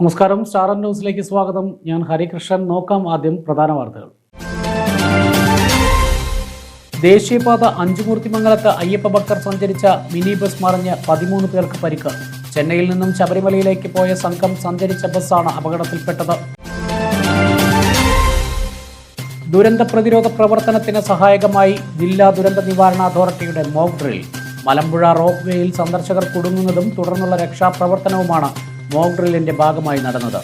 നമസ്കാരം. സ്റ്റാർ ന്യൂസിലേക്ക് സ്വാഗതം. ഞാൻ ഹരികൃഷ്ണൻ. നോക്കാം ആദ്യം പ്രധാന വാർത്തകൾ. ദേശീയപാത അഞ്ചുമൂർത്തിമംഗലത്ത് അയ്യപ്പ ഭക്തർ സഞ്ചരിച്ച മിനി ബസ് മറിഞ്ഞ് പതിമൂന്ന് പേർക്ക് പരിക്ക്. ചെന്നൈയിൽ നിന്നും ശബരിമലയിലേക്ക് പോയ സംഘം സഞ്ചരിച്ച ബസ്സാണ് അപകടത്തിൽപ്പെട്ടത്. ദുരന്ത പ്രതിരോധ പ്രവർത്തനത്തിന് സഹായകമായി ജില്ലാ ദുരന്ത നിവാരണ അതോറിറ്റിയുടെ മോക് ഡ്രിൽ. മലമ്പുഴ റോപ്പ് വേയിൽ സന്ദർശകർ കുടുങ്ങുന്നതും തുടർന്നുള്ള രക്ഷാപ്രവർത്തനവുമാണ് മോക്ക് ഡ്രില്ലിന്റെ ഭാഗമായി നടന്നത്.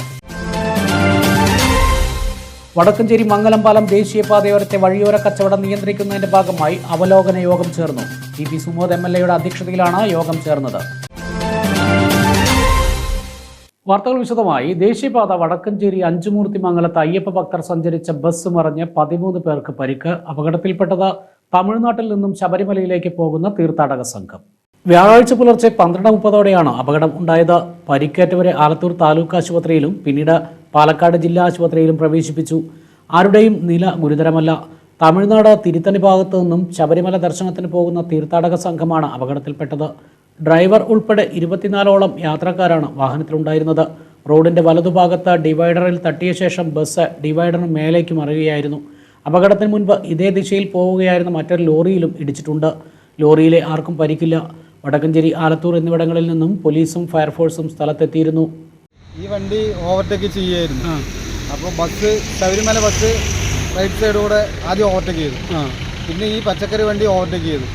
വടക്കഞ്ചേരി മംഗലംപാലം ദേശീയപാതയോരത്തെ വഴിയോര കച്ചവടം നിയന്ത്രിക്കുന്നതിന്റെ ഭാഗമായി അവലോകന യോഗം ചേർന്നു. T P Sumod M L എയുടെ അധ്യക്ഷതയിലാണ് യോഗം ചേർന്നത്. വാർത്തകൾ വിശദമായി. ദേശീയപാത വടക്കഞ്ചേരി അഞ്ചുമൂർത്തി മംഗലത്ത് അയ്യപ്പ ഭക്തർ സഞ്ചരിച്ച ബസ് മറിഞ്ഞ് പതിമൂന്ന് പേർക്ക് പരിക്ക് അപകടത്തിൽപ്പെട്ടത് തമിഴ്നാട്ടിൽ നിന്നും ശബരിമലയിലേക്ക് പോകുന്ന തീർത്ഥാടക സംഘം. വ്യാഴാഴ്ച പുലർച്ചെ പന്ത്രണ്ട് മുപ്പതോടെയാണ് അപകടം ഉണ്ടായത്. പരിക്കേറ്റവരെ ആലത്തൂർ താലൂക്ക് ആശുപത്രിയിലും പിന്നീട് പാലക്കാട് ജില്ലാ ആശുപത്രിയിലും പ്രവേശിപ്പിച്ചു. ആരുടെയും നില ഗുരുതരമല്ല. തമിഴ്നാട് തിരുത്തണി ഭാഗത്തു നിന്നും ശബരിമല ദർശനത്തിന് പോകുന്ന തീർത്ഥാടക സംഘമാണ് അപകടത്തിൽപ്പെട്ടത്. ഡ്രൈവർ ഉൾപ്പെടെ ഇരുപത്തിനാലോളം യാത്രക്കാരാണ് വാഹനത്തിലുണ്ടായിരുന്നത്. റോഡിന്റെ വലതുഭാഗത്ത് ഡിവൈഡറിൽ തട്ടിയ ശേഷം ബസ് ഡിവൈഡറിന് മേലേക്ക് മറിയുകയായിരുന്നു. അപകടത്തിന് മുൻപ് ഇതേ ദിശയിൽ പോവുകയായിരുന്ന മറ്റൊരു ലോറിയിലും ഇടിച്ചിട്ടുണ്ട്. ലോറിയിലെ ആർക്കും പരിക്കില്ല. വടക്കഞ്ചേരി ആലത്തൂർ എന്നിവിടങ്ങളിൽ നിന്നും പോലീസും ഫയർഫോഴ്സും സ്ഥലത്തെത്തിയിരുന്നു. ഈ വണ്ടി ഓവർടേക്ക് ചെയ്യായിരുന്നു അപ്പോൾ bus Sabarimala bus right side കൂടെ ആദ്യം ഓവർടേക്ക് ചെയ്തു. പിന്നെ ഈ പച്ചക്കറി വണ്ടി ഓവർടേക്ക് ചെയ്തു.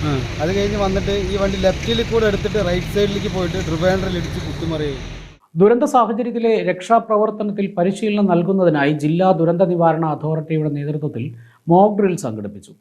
അത് കഴിഞ്ഞ് വന്നിട്ട് ഈ വണ്ടി ലെഫ്റ്റിൽ കൂടെ എടുത്തിട്ട് റൈറ്റ് സൈഡിലേക്ക് പോയിട്ട് ട്രിവാൻഡ്രിൽ ഇടിച്ച് കുത്തിമറിയായി ദുരന്ത സാഹചര്യത്തിലെ രക്ഷാപ്രവർത്തനത്തിൽ പരിശീലനം നൽകുന്നതിനായി ജില്ലാ ദുരന്ത നിവാരണ അതോറിറ്റിയുടെ നേതൃത്വത്തിൽ മോക്ക് ഡ്രിൽ സംഘടിപ്പിച്ചു.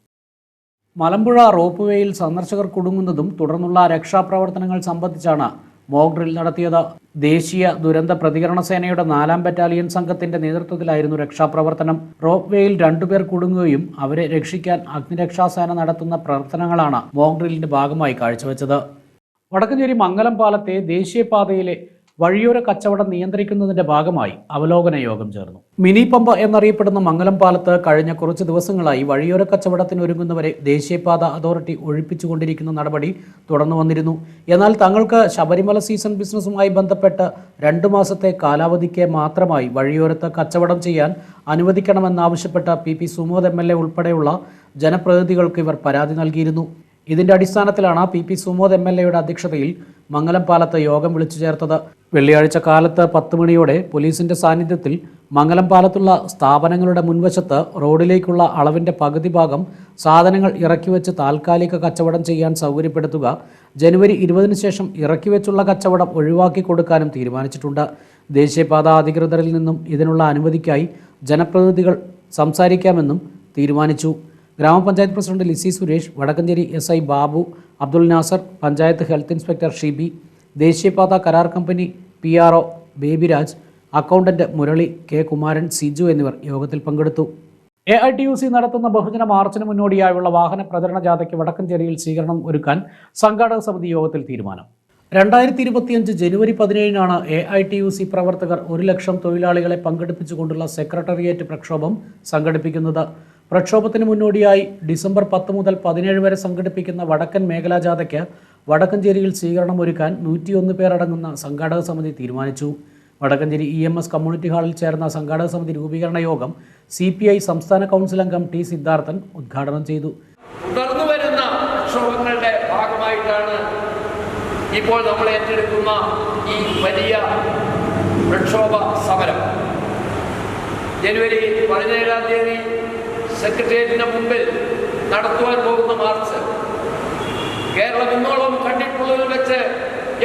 മലമ്പുഴ റോപ്പ് വേയിൽ സന്ദർശകർ കുടുങ്ങുന്നതും തുടർന്നുള്ള രക്ഷാപ്രവർത്തനങ്ങൾ സംബന്ധിച്ചാണ് മോക് ഡ്രിൽ നടത്തിയത്. ദേശീയ ദുരന്ത പ്രതികരണ സേനയുടെ നാലാം ബറ്റാലിയൻ സംഘത്തിന്റെ നേതൃത്വത്തിലായിരുന്നു രക്ഷാപ്രവർത്തനം. റോപ്പ് വേയിൽ രണ്ടുപേർ കുടുങ്ങുകയും അവരെ രക്ഷിക്കാൻ അഗ്നിരക്ഷാസേന നടത്തുന്ന പ്രവർത്തനങ്ങളാണ് മോക് ഡ്രില്ലിന്റെ ഭാഗമായി കാഴ്ചവെച്ചത്. വടക്കഞ്ചേരി മംഗലം പാലത്തെ ദേശീയപാതയിലെ വഴിയോര കച്ചവടം നിയന്ത്രിക്കുന്നതിന്റെ ഭാഗമായി അവലോകന യോഗം ചേർന്നു. മിനി പമ്പ എന്നറിയപ്പെടുന്ന മംഗലം പാലത്ത് കഴിഞ്ഞ കുറച്ച് ദിവസങ്ങളായി വഴിയോര കച്ചവടത്തിന് ഒരുങ്ങുന്നവരെ ദേശീയപാത അതോറിറ്റി ഒഴിപ്പിച്ചുകൊണ്ടിരിക്കുന്ന നടപടി തുടർന്നു വന്നിരുന്നു. എന്നാൽ തങ്ങൾക്ക് ശബരിമല സീസൺ ബിസിനസ്സുമായി ബന്ധപ്പെട്ട് രണ്ടു മാസത്തെ കാലാവധിക്ക് മാത്രമായി വഴിയോരത്ത് കച്ചവടം ചെയ്യാൻ അനുവദിക്കണമെന്നാവശ്യപ്പെട്ട P P Sumod M L A ഉൾപ്പെടെയുള്ള ജനപ്രതിനിധികൾക്ക് ഇവർ പരാതി നൽകിയിരുന്നു. ഇതിന്റെ അടിസ്ഥാനത്തിലാണ് P P Sumod M L എയുടെ അധ്യക്ഷതയിൽ മംഗലം പാലത്ത് യോഗം വിളിച്ചു ചേർത്തത്. വെള്ളിയാഴ്ച കാലത്ത് പത്ത് മണിയോടെ പോലീസിന്റെ സാന്നിധ്യത്തിൽ മംഗലം പാലത്തുള്ള സ്ഥാപനങ്ങളുടെ മുൻവശത്ത് റോഡിലേക്കുള്ള അളവിന്റെ പകുതി ഭാഗം സാധനങ്ങൾ ഇറക്കിവെച്ച് താൽക്കാലിക കച്ചവടം ചെയ്യാൻ സൗകര്യപ്പെടുത്തുക ജനുവരി ഇരുപതിന് ശേഷം ഇറക്കിവെച്ചുള്ള കച്ചവടം ഒഴിവാക്കി കൊടുക്കാനും തീരുമാനിച്ചിട്ടുണ്ട്. ദേശീയപാത അധികൃതരിൽ നിന്നും ഇതിനുള്ള അനുമതിക്കായി ജനപ്രതിനിധികൾ സംസാരിക്കാമെന്നും തീരുമാനിച്ചു. ഗ്രാമപഞ്ചായത്ത് president Lissy Suresh Vadakkanchery S I Babu Abdul Nasar panchayat health inspector Shibi ദേശീയപാത കരാർ company P R O Babyraj accountant Murali K Kumaran Siju എന്നിവർ യോഗത്തിൽ പങ്കെടുത്തു. A I T U C നടത്തുന്ന ബഹുജന മാർച്ചിന് മുന്നോടിയായുള്ള വാഹന പ്രചരണ ജാഥയ്ക്ക് വടക്കഞ്ചേരിയിൽ സ്വീകരണം ഒരുക്കാൻ സംഘാടക സമിതി യോഗത്തിൽ തീരുമാനം. രണ്ടായിരത്തി ഇരുപത്തിയഞ്ച് ജനുവരി പതിനേഴിനാണ് A I T U C പ്രവർത്തകർ ഒരു ലക്ഷം തൊഴിലാളികളെ പങ്കെടുപ്പിച്ചുകൊണ്ടുള്ള സെക്രട്ടേറിയറ്റ് പ്രക്ഷോഭം സംഘടിപ്പിക്കുന്നത്. പ്രക്ഷോഭത്തിന് മുന്നോടിയായി ഡിസംബർ പത്ത് മുതൽ പതിനേഴ് വരെ സംഘടിപ്പിക്കുന്ന വടക്കൻ മേഖലാ ജാഥയ്ക്ക് വടക്കഞ്ചേരിയിൽ സ്വീകരണം ഒരുക്കാൻ നൂറ്റിയൊന്ന് പേരടങ്ങുന്ന സംഘാടക സമിതി തീരുമാനിച്ചു. Vadakkanchery E M S community ഹാളിൽ ചേർന്ന സംഘാടക സമിതി രൂപീകരണ യോഗം സി പി ഐ സംസ്ഥാന കൗൺസിൽ അംഗം ടി സിദ്ധാർത്ഥൻ ഉദ്ഘാടനം ചെയ്തു. തുടർന്നു വരുന്ന പ്രക്ഷോഭങ്ങളുടെ ഭാഗമായിട്ടാണ് ഇപ്പോൾ നമ്മൾ ഏറ്റെടുക്കുന്ന ഈ വലിയ പ്രക്ഷോഭ സമരം. ജനുവരി പതിനേഴാം തീയതി സെക്രട്ടേറിയറ്റിന് മുമ്പിൽ നടത്തുവാൻ പോകുന്ന മാർച്ച്. കേരളം ഇന്നോളം കണ്ടിട്ടുള്ളതിൽ വെച്ച്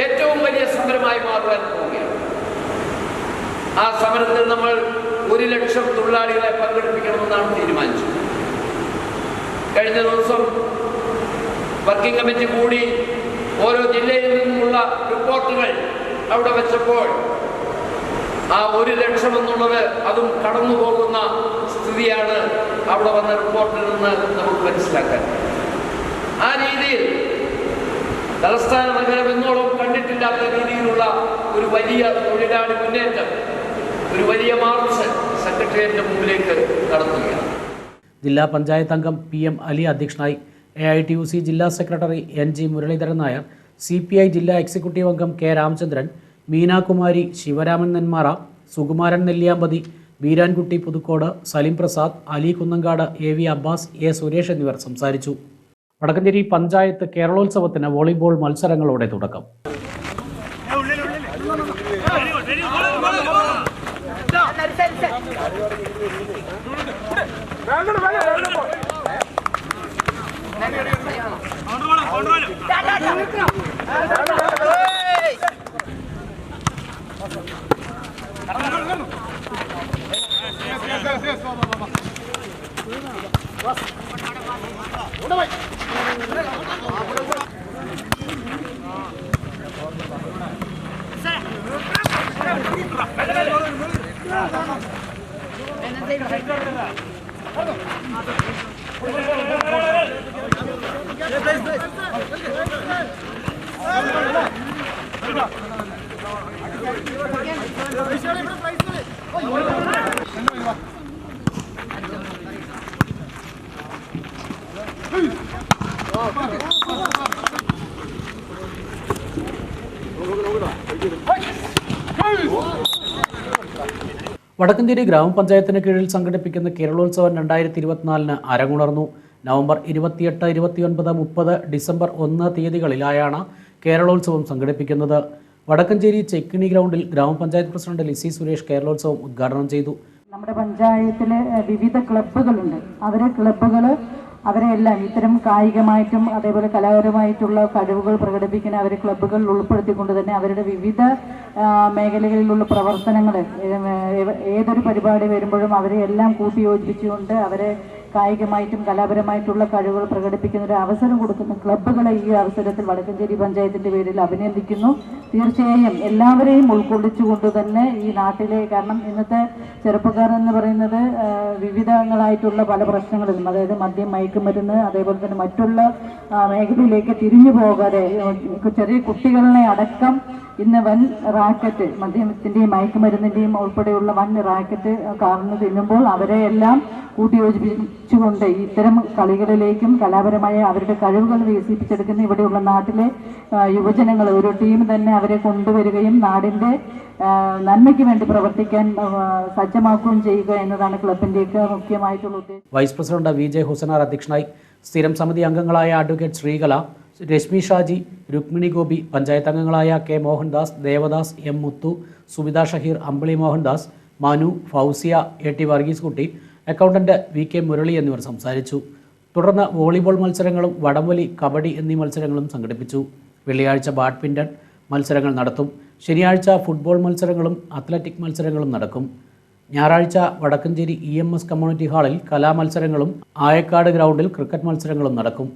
ഏറ്റവും വലിയ സമരമായി മാറുവാൻ പോവുകയാണ്. ആ സമരത്തിൽ നമ്മൾ ഒരു ലക്ഷം തൊഴിലാളികളെ പങ്കെടുപ്പിക്കണമെന്നാണ് തീരുമാനിച്ചത്. കഴിഞ്ഞ ദിവസം വർക്കിംഗ് കമ്മിറ്റി കൂടി ഓരോ ജില്ലയിൽ നിന്നുമുള്ള റിപ്പോർട്ടുകൾ അവിടെ വെച്ചപ്പോൾ ആ ഒരു ലക്ഷം എന്നുള്ളത് അതും കടന്നു പോകുന്ന സ്ഥിതിയാണ് അവിടെ വന്ന റിപ്പോർട്ടിൽ നിന്ന് നമുക്ക് മനസ്സിലാക്കാൻ. ആ രീതിയിൽ തലസ്ഥാന നഗരം എന്നോളം കണ്ടിട്ടില്ലാത്ത രീതിയിലുള്ള ഒരു വലിയ തൊഴിലാളി മുന്നേറ്റം ഒരു വലിയ മാർച്ച് സെക്രട്ടേറിയറ്റിന്റെ മുമ്പിലേക്ക് നടത്തുകയാണ്. ജില്ലാ പഞ്ചായത്ത് അംഗം പി എം അലി അധ്യക്ഷനായി A I T U C ജില്ലാ secretary N G Muraleedharan Nair C P I ജില്ലാ എക്സിക്യൂട്ടീവ് അംഗം K Ramachandran Meenakumari Sivaraman Nemmara Sukumaran Nelliyampathy Beerankutty Puthucode Salim Prasad Ali Kunnankad A V Abbas A Suresh എന്നിവർ സംസാരിച്ചു. വടക്കഞ്ചേരി പഞ്ചായത്ത് കേരളോത്സവത്തിന് volleyball മത്സരങ്ങളോടെ തുടക്കം. വടക്കഞ്ചേരി ഗ്രാമപഞ്ചായത്തിന് കീഴിൽ സംഘടിപ്പിക്കുന്ന കേരളോത്സവം രണ്ടായിരത്തി ഇരുപത്തിനാലിന് അരങ്ങുണർന്നു. നവംബർ ഇരുപത്തിയെട്ട് ഇരുപത്തിയൊൻപത് മുപ്പത് ഡിസംബർ ഒന്ന് തീയതികളിലായാണ് കേരളോത്സവം സംഘടിപ്പിക്കുന്നത്. വടക്കഞ്ചേരി ചെക്കിണി ഗ്രൗണ്ടിൽ ഗ്രാമപഞ്ചായത്ത് പ്രസിഡന്റ് ലിസി സുരേഷ് കേരളോത്സവം ഉദ്ഘാടനം ചെയ്തു. നമ്മുടെ പഞ്ചായത്തിലെ വിവിധ ക്ലബ്ബുകളുണ്ട്. അവരെ ക്ലബ്ബുകൾ അവരെ എല്ലാം ഇത്തരം കായികമായിട്ടും അതേപോലെ കലാപരമായിട്ടുള്ള കഴിവുകൾ പ്രകടിപ്പിക്കുന്ന അവരെ ക്ലബ്ബുകളിൽ ഉൾപ്പെടുത്തിക്കൊണ്ട് തന്നെ അവരുടെ വിവിധ മേഖലകളിലുള്ള പ്രവർത്തനങ്ങൾ ഏതൊരു പരിപാടി വരുമ്പോഴും അവരെ എല്ലാം കൂട്ടിയോജിപ്പിച്ചുകൊണ്ട് അവരെ കായികമായിട്ടും കലാപരമായിട്ടുള്ള കഴിവുകൾ പ്രകടിപ്പിക്കുന്ന ഒരു അവസരം കൊടുക്കുന്ന ക്ലബ്ബുകളെ ഈ അവസരത്തിൽ വടക്കഞ്ചേരി പഞ്ചായത്തിന്റെ പേരിൽ അഭിനന്ദിക്കുന്നു. തീർച്ചയായും എല്ലാവരെയും ഉൾക്കൊള്ളിച്ചുകൊണ്ട് തന്നെ ഈ നാട്ടിലെ കാരണം ഇന്നത്തെ ചെറുപ്പക്കാർ എന്ന് പറയുന്നത് വിവിധങ്ങളായിട്ടുള്ള പല പ്രശ്നങ്ങളിലും അതായത് മദ്യം മയക്കുമരുന്ന് അതേപോലെ തന്നെ മറ്റുള്ള മേഖലയിലേക്ക് തിരിഞ്ഞു പോകാതെ ചെറിയ കുട്ടികളെ അടക്കം ഇന്ന് വൻ റാക്കറ്റ് മദ്യത്തിന്റെയും മയക്കുമരുന്നിന്റെയും ഉൾപ്പെടെയുള്ള വൻ റാക്കറ്റ് കാർന്ന് തിന്നുമ്പോൾ അവരെ എല്ലാം കൂട്ടിയോജിപ്പിച്ചുകൊണ്ട് ഇത്തരം കളികളിലേക്കും കലാപരമായ അവരുടെ കഴിവുകൾ വികസിപ്പിച്ചെടുക്കുന്ന ഇവിടെയുള്ള നാട്ടിലെ യുവജനങ്ങൾ ഒരു ടീം തന്നെ അവരെ കൊണ്ടുവരികയും നാടിന്റെ നന്മയ്ക്ക് വേണ്ടി പ്രവർത്തിക്കാൻ സജ്ജമാക്കുകയും ചെയ്യുക എന്നതാണ് ക്ലബിന്റെയൊക്കെ മുഖ്യമായിട്ടുള്ള ഉദ്ദേശം vice president V J Husanar അധ്യക്ഷനായി സ്ഥിരം സമിതി അംഗങ്ങളായ അഡ്വക്കേറ്റ് ശ്രീകല രശ്മി ഷാജി രുക്മിണി ഗോപി പഞ്ചായത്ത് അംഗങ്ങളായ K Mohandas Devadas M Muthu Subitha Shaheer Ambili Mohandas Manu Fousiya A T Varghese Kutty accountant V K Murali എന്നിവർ സംസാരിച്ചു. തുടർന്ന് വോളിബോൾ മത്സരങ്ങളും വടംവലി കബഡി എന്നീ മത്സരങ്ങളും സംഘടിപ്പിച്ചു. വെള്ളിയാഴ്ച ബാഡ്മിന്റൺ മത്സരങ്ങൾ നടത്തും. ശനിയാഴ്ച ഫുട്ബോൾ മത്സരങ്ങളും അത്ലറ്റിക് മത്സരങ്ങളും നടക്കും. ഞായറാഴ്ച Vadakkanchery E M S community ഹാളിൽ കലാമത്സരങ്ങളും ആയക്കാട് ഗ്രൗണ്ടിൽ ക്രിക്കറ്റ് മത്സരങ്ങളും നടക്കും.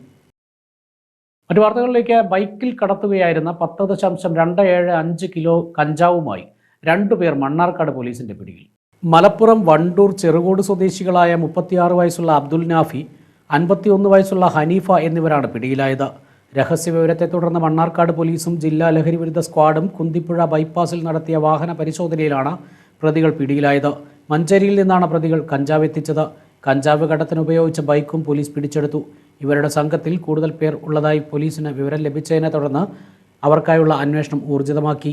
മറ്റു വാർത്തകളിലേക്ക് ബൈക്കിൽ കടത്തുകയായിരുന്ന പത്ത് ദശാംശം രണ്ട് ഏഴ് അഞ്ച് കിലോ കഞ്ചാവുമായി രണ്ടുപേർ മണ്ണാർക്കാട് പോലീസിന്റെ പിടിയിൽ. മലപ്പുറം വണ്ടൂർ ചെറുകോട് സ്വദേശികളായ മുപ്പത്തിയാറ് വയസ്സുള്ള അബ്ദുൽ നാഫി അൻപത്തിയൊന്ന് വയസ്സുള്ള ഹനീഫ എന്നിവരാണ് പിടിയിലായത്. രഹസ്യവിവരത്തെ തുടർന്ന് മണ്ണാർക്കാട് പോലീസും ജില്ലാ ലഹരി വിരുദ്ധ സ്ക്വാഡും കുന്തിപ്പുഴ ബൈപ്പാസിൽ നടത്തിയ വാഹന പരിശോധനയിലാണ് പ്രതികൾ പിടിയിലായത്. മഞ്ചേരിയിൽ നിന്നാണ് പ്രതികൾ കഞ്ചാവ് എത്തിച്ചത്. കഞ്ചാവ് കടത്തിന് ഉപയോഗിച്ച ബൈക്കും പോലീസ് പിടിച്ചെടുത്തു. ഇവരുടെ സംഘത്തിൽ കൂടുതൽ പേർ ഉള്ളതായി പോലീസിന് വിവരം ലഭിച്ചതിനെ തുടർന്ന് അവർക്കായുള്ള അന്വേഷണം ഊർജിതമാക്കി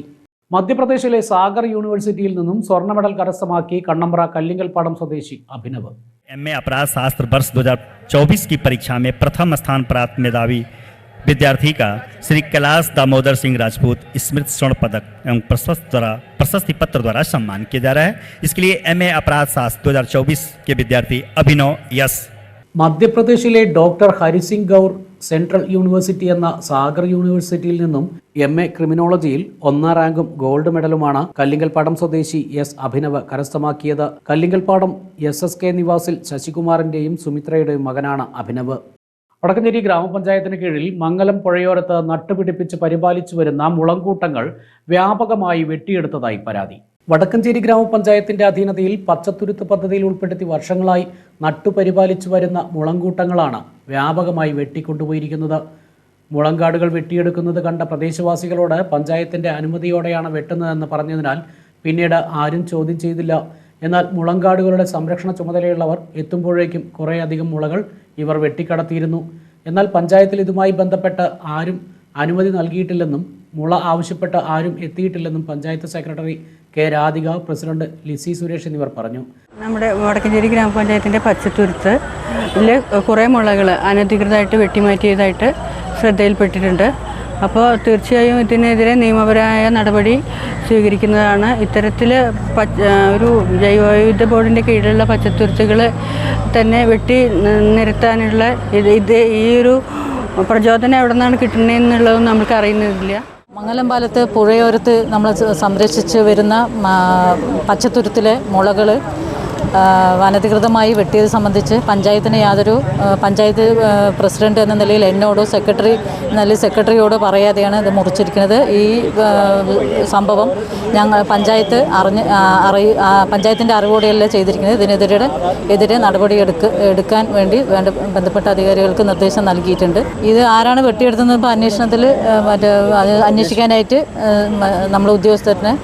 മധ്യപ്രദേശിലെ സാഗർ യൂണിവേഴ്സിറ്റിയിൽ നിന്നും സ്വർണ്ണ മെഡൽ കരസ്ഥമാക്കി കണ്ണമ്പ്ര കല്ലിങ്കൽപ്പാടം സ്വദേശി അഭിനവ് एम ए अपराध शास्त्र वर्ष 2024 की परीक्षा में प्रथम स्थान प्राप्त मेधावी विद्यार्थी का श्री कैलाश दामोदर सिंह राजपूत स्मृत स्वर्ण पदक एवं प्रशस्त द्वारा प्रशस्ति पत्र द्वारा सम्मान किया जा रहा है इसके लिए एम ए अपराध शास्त्र 2024 के विद्यार्थी अभिनव यश മധ്യപ്രദേശിലെ doctor Harisingh Gour central university എന്ന സാഗർ യൂണിവേഴ്സിറ്റിയിൽ നിന്നും എം എ ക്രിമിനോളജിയിൽ ഒന്നാം റാങ്കും ഗോൾഡ് മെഡലുമാണ് കല്ലിങ്കൽപ്പാടം സ്വദേശി എസ് അഭിനവ് കരസ്ഥമാക്കിയത്. കല്ലിങ്കൽപ്പാടം എസ് എസ് കെ നിവാസിൽ ശശികുമാറിന്റെയും സുമിത്രയുടെയും മകനാണ് അഭിനവ്. വടക്കഞ്ചേരി ഗ്രാമപഞ്ചായത്തിന് കീഴിൽ മംഗലം പുഴയോരത്ത് നട്ടുപിടിപ്പിച്ച് പരിപാലിച്ചു വരുന്ന മുളങ്കൂട്ടങ്ങൾ വ്യാപകമായി വെട്ടിയെടുത്തതായി പരാതി. വടക്കഞ്ചേരി ഗ്രാമപഞ്ചായത്തിന്റെ അധീനതയിൽ പച്ചത്തുരുത്ത് പദ്ധതിയിൽ ഉൾപ്പെടുത്തി വർഷങ്ങളായി നട്ടുപരിപാലിച്ചു വരുന്ന മുളങ്കൂട്ടങ്ങളാണ് വ്യാപകമായി വെട്ടിക്കൊണ്ടുപോയിരിക്കുന്നത്. മുളങ്കാടുകൾ വെട്ടിയെടുക്കുന്നത് കണ്ട പ്രദേശവാസികളോട് പഞ്ചായത്തിന്റെ അനുമതിയോടെയാണ് വെട്ടുന്നതെന്ന് പറഞ്ഞതിനാൽ പിന്നീട് ആരും ചോദ്യം ചെയ്തില്ല. എന്നാൽ മുളങ്കാടുകളുടെ സംരക്ഷണ ചുമതലയുള്ളവർ എത്തുമ്പോഴേക്കും കുറേയധികം മുളകൾ ഇവർ വെട്ടിക്കടത്തിയിരുന്നു. എന്നാൽ പഞ്ചായത്തിൽ ഇതുമായി ബന്ധപ്പെട്ട് ആരും അനുമതി നൽകിയിട്ടില്ലെന്നും മുള ആവശ്യപ്പെട്ട് ആരും എത്തിയിട്ടില്ലെന്നും panchayat secretary K Radhika president Lissy Suresh എന്നിവർ പറഞ്ഞു. നമ്മുടെ വടക്കഞ്ചേരി ഗ്രാമപഞ്ചായത്തിന്റെ പച്ചത്തുരുത്ത് ഇതിൽ കുറേ മുളകൾ അനധികൃതമായിട്ട് വെട്ടിമാറ്റിയതായിട്ട് ശ്രദ്ധയിൽപ്പെട്ടിട്ടുണ്ട്. അപ്പോൾ തീർച്ചയായും ഇതിനെതിരെ നിയമപരമായ നടപടി സ്വീകരിക്കുന്നതാണ്. ഇത്തരത്തിൽ ഒരു ജൈവവൈവിധ്യ ബോർഡിന്റെ കീഴിലുള്ള പച്ചത്തുരുത്തുകൾ തന്നെ വെട്ടി നിരത്താനുള്ള ഇത് ഇത് ഈ ഒരു പ്രചോദനം എവിടെ നിന്നാണ് കിട്ടുന്നതെന്നുള്ളതൊന്നും നമുക്ക് അറിയുന്നില്ല മംഗലംപാലത്ത് പുഴയോരത്ത് നമ്മൾ സംരക്ഷിച്ച് വരുന്ന പച്ചത്തുരുത്തിലെ മുളകൾ അനധികൃതമായി വെട്ടിയത് സംബന്ധിച്ച് പഞ്ചായത്തിന് യാതൊരു പഞ്ചായത്ത് പ്രസിഡന്റ് എന്ന നിലയിൽ എന്നോടോ സെക്രട്ടറി നല്ല സെക്രട്ടറിയോടോ പറയാതെയാണ് ഇത് മുറിച്ചിരിക്കുന്നത്. ഈ സംഭവം ഞങ്ങൾ പഞ്ചായത്ത് അറിഞ്ഞ് അറി പഞ്ചായത്തിന്റെ അറിവോടെയല്ല ചെയ്തിരിക്കുന്നത്. ഇതിനെതിരെ എതിരെ നടപടി എടുക്ക എടുക്കാൻ വേണ്ടി വേണ്ട ബന്ധപ്പെട്ട അധികാരികൾക്ക് നിർദ്ദേശം നൽകിയിട്ടുണ്ട്. ഇത് ആരാണ് വെട്ടിയെടുത്തത് ഇപ്പോൾ അന്വേഷണത്തിൽ മറ്റേ അന്വേഷിക്കാനായിട്ട് നമ്മൾ ഉദ്യോഗസ്ഥരനെ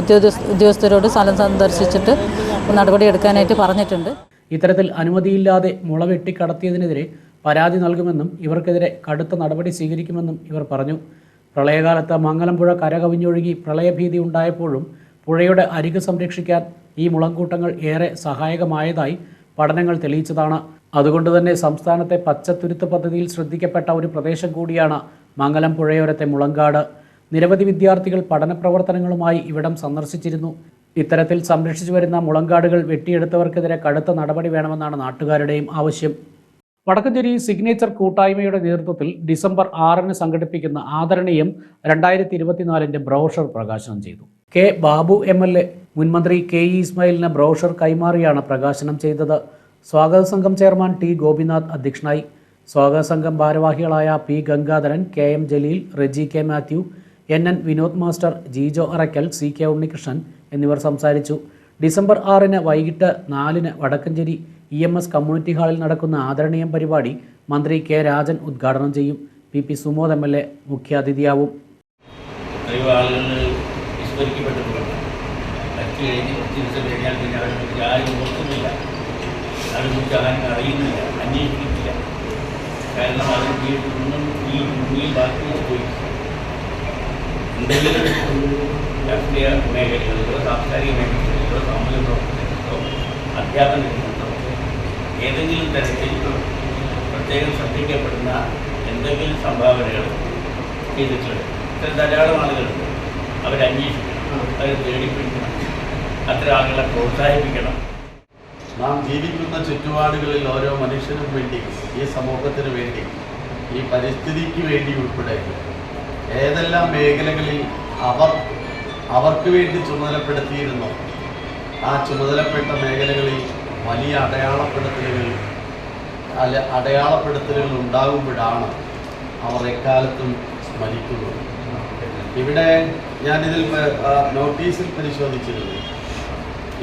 ഉദ്യോഗസ്ഥ ഉദ്യോഗസ്ഥരോട് സ്ഥലം സന്ദർശിച്ചിട്ട് നടപടി എടുക്കാനായിട്ട് പറഞ്ഞിട്ടുണ്ട്. ഇത്തരത്തിൽ അനുമതിയില്ലാതെ മുള വെട്ടിക്കടത്തിയതിനെതിരെ പരാതി നൽകുമെന്നും ഇവർക്കെതിരെ കടുത്ത നടപടി സ്വീകരിക്കുമെന്നും ഇവർ പറഞ്ഞു. പ്രളയകാലത്ത് മംഗലംപുഴ കരകവിഞ്ഞൊഴുകി പ്രളയഭീതി ഉണ്ടായപ്പോഴും പുഴയുടെ അരികു സംരക്ഷിക്കാൻ ഈ മുളങ്കൂട്ടങ്ങൾ ഏറെ സഹായകമായതായി പഠനങ്ങൾ തെളിയിച്ചതാണ്. അതുകൊണ്ട് തന്നെ സംസ്ഥാനത്തെ പച്ചത്തുരുത്ത് പദ്ധതിയിൽ ശ്രദ്ധിക്കപ്പെട്ട ഒരു പ്രദേശം കൂടിയാണ് മംഗലം പുഴയോരത്തെ മുളങ്കാട്. നിരവധി വിദ്യാർത്ഥികൾ പഠന പ്രവർത്തനങ്ങളുമായി ഇവിടം സന്ദർശിച്ചിരുന്നു. ഇത്തരത്തിൽ സംരക്ഷിച്ചു വരുന്ന മുളങ്കാടുകൾ വെട്ടിയെടുത്തവർക്കെതിരെ കടുത്ത നടപടി വേണമെന്നാണ് നാട്ടുകാരുടെയും ആവശ്യം. വടക്കഞ്ചേരി സിഗ്നേച്ചർ കൂട്ടായ്മയുടെ നേതൃത്വത്തിൽ ഡിസംബർ ആറിന് സംഘടിപ്പിക്കുന്ന ആദരണീയം രണ്ടായിരത്തി ഇരുപത്തിനാലിന്റെ ബ്രോഷർ പ്രകാശനം ചെയ്തു. K Babu M L A മുൻമന്ത്രി കെ ഇ ഇസ്മായിലിന് ബ്രോഷർ കൈമാറിയാണ് പ്രകാശനം ചെയ്തത്. സ്വാഗത സംഘം ചെയർമാൻ ടി ഗോപിനാഥ് അധ്യക്ഷനായി. സ്വാഗത സംഘം ഭാരവാഹികളായ P Gangadharan K M Jaleel Reji K Mathew N N Vinod master Jijo Arackal C K Unnikrishnan എന്നിവർ സംസാരിച്ചു. ഡിസംബർ ആറിന് വൈകിട്ട് നാലിന് Vadakkanchery E M S community ഹാളിൽ നടക്കുന്ന ആദരണീയം പരിപാടി മന്ത്രി കെ രാജൻ ഉദ്ഘാടനം ചെയ്യും. P P Sumod M L A മുഖ്യാതിഥിയാവും. അറിയുന്നില്ല അന്വേഷിക്കുന്നില്ല. കാരണം ജീവിതത്തിലൊന്നും ഈ ഭൂമിയിൽ ബാക്കി പോയി രാഷ്ട്രീയ മേഖലകളിലോ സാംസ്കാരിക മേഖലകളിലോ സാമൂഹ്യ പ്രവർത്തനങ്ങളിലോ അധ്യാപന ഏതെങ്കിലും തരത്തിൽ പ്രത്യേകം ശ്രദ്ധിക്കപ്പെടുന്ന എന്തെങ്കിലും സംഭാവനകൾ ചെയ്തിട്ടുണ്ട്. ഇത്തരം ധാരാളം ആളുകളുണ്ട് അവരന്വേഷിക്കണം അവരെ തേടിപ്പിടിക്കണം അത്തരം ആളുകളെ പ്രോത്സാഹിപ്പിക്കണം. നാം ജീവിക്കുന്ന ചുറ്റുപാടുകളിൽ ഓരോ മനുഷ്യനും വേണ്ടി ഈ സമൂഹത്തിന് വേണ്ടി ഈ പരിസ്ഥിതിക്ക് വേണ്ടി ഉൾപ്പെടെ ഏതെല്ലാം മേഖലകളിൽ അവർ അവർക്ക് വേണ്ടി ചുമതലപ്പെടുത്തിയിരുന്നോ? ആ ചുമതലപ്പെട്ട മേഖലകളിൽ വലിയ അടയാളപ്പെടുത്തലുകൾ അല്ല അടയാളപ്പെടുത്തലുകൾ ഉണ്ടാകുമ്പോഴാണ് അവർ എക്കാലത്തും സ്മരിക്കുന്നത്. ഇവിടെ ഞാനിതിൽ നോട്ടീസിൽ പരിശോധിച്ചിരുന്നു.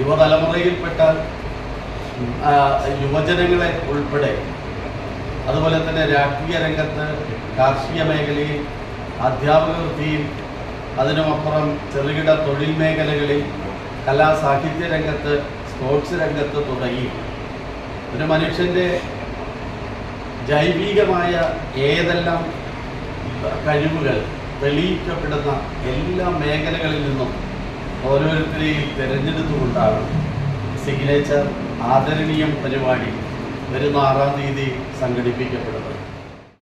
യുവതലമുറയിൽപ്പെട്ട യുവജനങ്ങളെ ഉൾപ്പെടെ അതുപോലെ തന്നെ രാഷ്ട്രീയ രംഗത്ത് കാർഷിക മേഖലയിൽ അധ്യാപക വൃത്തിയിൽ അതിനുമപ്പുറം ചെറുകിട തൊഴിൽ മേഖലകളിൽ കലാ സാഹിത്യ രംഗത്ത് സ്പോർട്സ് രംഗത്ത് തുടങ്ങി. ഒരു മനുഷ്യന്റെ ജൈവികമായ ഏതെല്ലാം കഴിവുകൾ തെളിയിക്കപ്പെടുന്ന എല്ലാ മേഖലകളിൽ നിന്നും ഓരോരുത്തരെയും തിരഞ്ഞെടുത്തുകൊണ്ടാണ് സിഗ്നേച്ചർ ആദരണീയം പരിപാടി വരുന്ന ആറാം തീയതി സംഘടിപ്പിക്കപ്പെടുന്നത്.